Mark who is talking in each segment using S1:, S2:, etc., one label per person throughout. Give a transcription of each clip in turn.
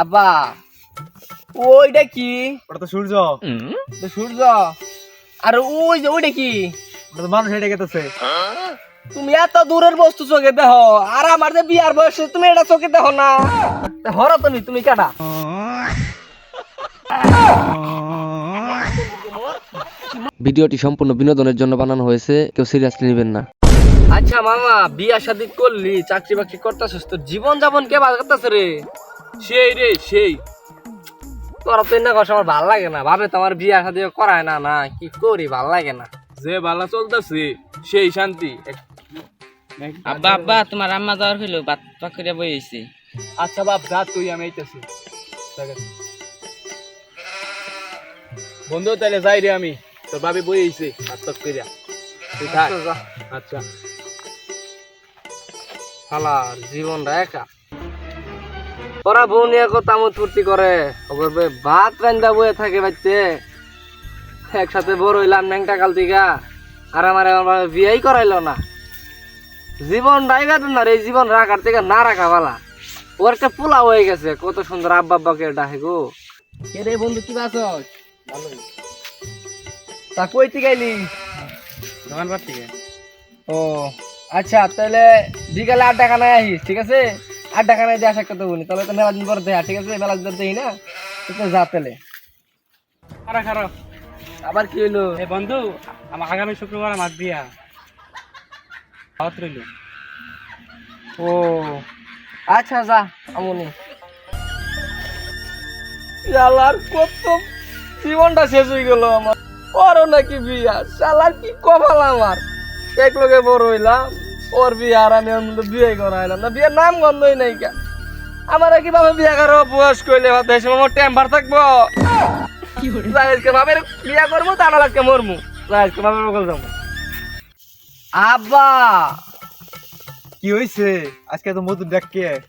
S1: আব্বা। ওইটা কি?
S2: ওটা তো সূর্য।
S1: তো সূর্য? আর ওই যে ওইটা কি?
S2: ওটা তো মানুষ হেঁটে গেতেছে।
S1: তুমি এত দূরের বস্তু চোখে দেহ আর আমার যে বিয়ার বয়সে তুমি এটা চোখে দেহ না। হর তুমি তুমি কাটা।
S3: ভিডিওটি সম্পূর্ণ বিনোদনের জন্য বানানো হয়েছে কেউ সিরিয়াসলি নেবেন না।
S1: আচ্ছা মামা বিয়া শাদি করলি চাকরি বাকরি করতেছিস তোর জীবন যাপন কে বাগাতেছে রে? সেই রে সেই। তোরা তো না কথা আমার ভালো লাগে না। ভাবে তোমার বিয়া শাদি করায় না না। কি করি ভালো লাগে না।
S4: যে বালা চলতেছে সেই শান্তি।
S5: আব্বা আব্বা তোমার আম্মা যাওয়ার হইল বাত পাক করে বইছি
S4: আচ্ছা বাপ যা তুই আমি আইতেছি। বন্ধু তাহলে যাই রে আমি। তোর ভাবি বই আইছে আত্মক করিয়া তুই থাক। আচ্ছা।
S1: শালার জীবনটা একা। ওরা বউ নিয়ে কত আমোদ ফুর্তি করে। ওপর ভাত রান্দা বয়ে থাকে বাড়িতে। একসাথে বড় হইলাম ন্যাংটা কাল দিঘা আর আমার আমার বিয়েই করাইলো না। জীবন রাইগাতে না রে এই জীবন রাখার থেকে না রাখা ভালা। ওর একটা পোলা হয়ে গেছে কত সুন্দর আব্বা আব্বাকে ডাকে গো। কে রে বন্ধু কি বাস তা কই থেকে আইলি?
S4: দোকান পার থেকে।
S1: ও আচ্ছা তাহলে বিকালে আট টাকা নাই আহিস ঠিক আছে? আট টাকা নাই দিয়ে আসা কত বলি তাহলে তো মেলা দিন পরে দেয়া ঠিক আছে? মেলা দিন দেই না? তো যা তাহলে
S4: খারাপ খারাপ
S1: আবার কি হইল?
S4: এ বন্ধু আমার আগামী শুক্রবার আমার বিয়া। দাওয়াত রইল।
S1: ও আচ্ছা যা আমনি। শালার কত জীবনটা শেষ হয়ে গেল আমার। ওরও নাকি বিয়া শালার কি কপাল আমার। এক লোকে বড় হইলাম। ওর বিয়ে আর আমি মধ্যে বিয়ে করাইলাম না বিয়ের নাম গন্ধই নাই কা? আমার কীভাবে বিয়ে করো বয়স কইলে হতে সময় আমার টেম্পার থাকব। ভাবে বিয়া করব তা আজকে মরমু। ভাবে বকল যাব। আব্বা!
S2: কি হয়েছে আজকে তো মধুর ডাক কে?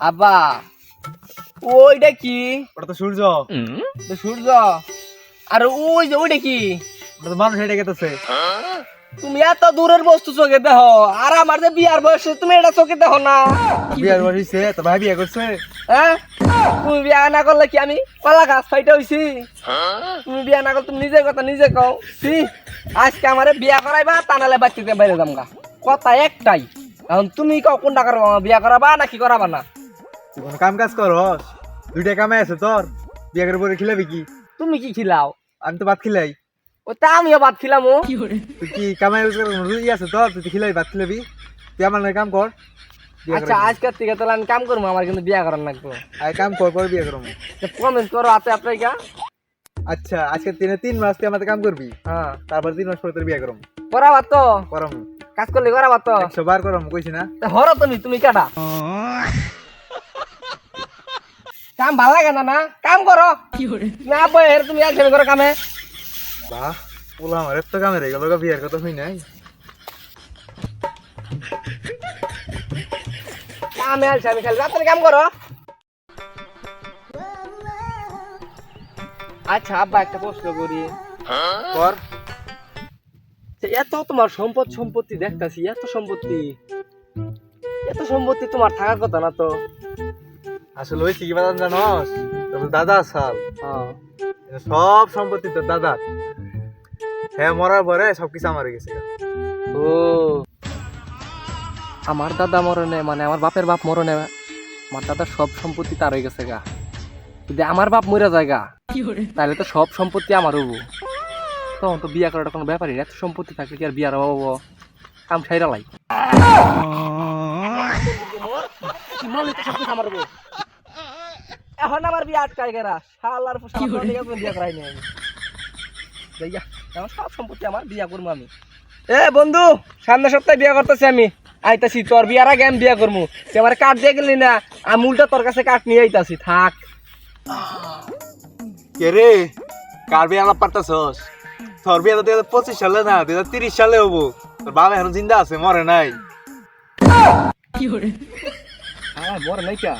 S1: আব্বা! ওইটা কি?
S2: ওটা তো সূর্য।
S1: সূর্য। আর ওই যে ওইটা কি?
S2: ওটা তো মানুষ হেঁটে গেতেছে।
S1: তুমি এত দূরের বস্তু চোখে দেহ আর আমার যে বিয়ার বয়সে তুমি এটা চোখে দেহ না।
S2: বিয়ার বয়স হয়েছে? তো ভাই বিয়ে করছে?
S1: হ্যাঁ তুমি বিয়া না করলে কি আমি কলা গাছ ফাইটা হইছি? তুমি বিয়া না করলে তুমি নিজে কথা নিজে কও। সি আজকে আমারে বিয়া করাইবা তা নাহলে বাচ্চাতে বাইরে যাম গা কথা একটাই এখন তুমি কও কোনটা করবা বিয়া করাবা না কি করাবা না?
S2: কোনো কাম কাজ করস? দুইটা কামে আছে তোর? বিয়ে করে পরে খিলাবি কি?
S1: তুমি কি খিলাও?
S2: আমি তো ভাত খিলাই।
S1: আমিও বাদ খিলাম ও।
S2: তুই কি কামাই রুজি আছে তোর তুই তো খিলাই ভাত খিলাবি। তুই আমার নয় কাম কর।
S1: আচ্ছা আজকের থেকে তাহলে আমি কাম করব আমার কিন্তু বিয়া করার লাগবো।
S2: আয় কাম কর বিয়ে করব।
S1: কমেন্ট করো আছে আপনার গা
S2: আচ্ছা আজকে তিনে তিন মাস তুই আমাদের কাম করবি।
S1: হ্যাঁ।
S2: তারপর তিন মাস পরে তোর বিয়ে করব।
S1: তো?
S2: করম
S1: কাজ করলে করাবার তো?
S2: একশো বার করম কইছি না।
S1: তা হরো তুমি তুমি কাটা কাম ভালো লাগে না না? কাম করো। না বই তুমি একজন করো কামে।
S2: বাহ বললাম আমার এত কামে রে গেল বিয়ের কথা হই নাই।
S1: কামে আলছে আমি খালি রাত্রে কাম করো। আচ্ছা আব্বা একটা প্রশ্ন করি।
S2: কর।
S1: যে এত তোমার সম্পদ সম্পত্তি দেখতাছি এত সম্পত্তি। এত সম্পত্তি তোমার থাকার কথা না তো?
S2: আসলে ওই কি বাদাম জানস? তোর দাদা সাল
S1: হ্যাঁ।
S2: সব সম্পত্তি তোর দাদার হ্যাঁ মরার পরে সবকিছু আমার গেছে।
S1: ও। আমার দাদা মরণে মানে আমার বাপের বাপ মরণে আমার দাদার সব সম্পত্তি তার হয়ে গেছে গা। যদি আমার বাপ মরে যায় গা তাহলে তো সব সম্পত্তি আমার হব। তখন তো বিয়া করাটা কোনো ব্যাপারই না। এত সম্পত্তি থাকলে কি আর বিয়ার অভাব হব? কাম সাইরা লাই। এখন আমার বিয়া আটকায় গেরা। শালার বিয়া করাই নি আমি। আমার সব সম্পত্তি আমার বিয়া করব আমি। এ বন্ধু সামনের সপ্তাহে বিয়া করতেছি আমি। আইতাছি তোর বিয়ার আগে আমি বিয়া করব তুই আমার কাঠ দিয়ে গেলি না আমি উল্টা তোর কাছে কাঠ নিয়ে আইতাছি থাক।
S2: কে রে? কার বিয়ে আলাপ পারতাছস তোর বিয়ে তো দুই হাজার পঁচিশ সালে না দুই হাজার তিরিশ সালে হব। তোর বাবা এখন জিন্দা আছে মরে নাই।
S1: কি হ্যাঁ বড় নাই কা।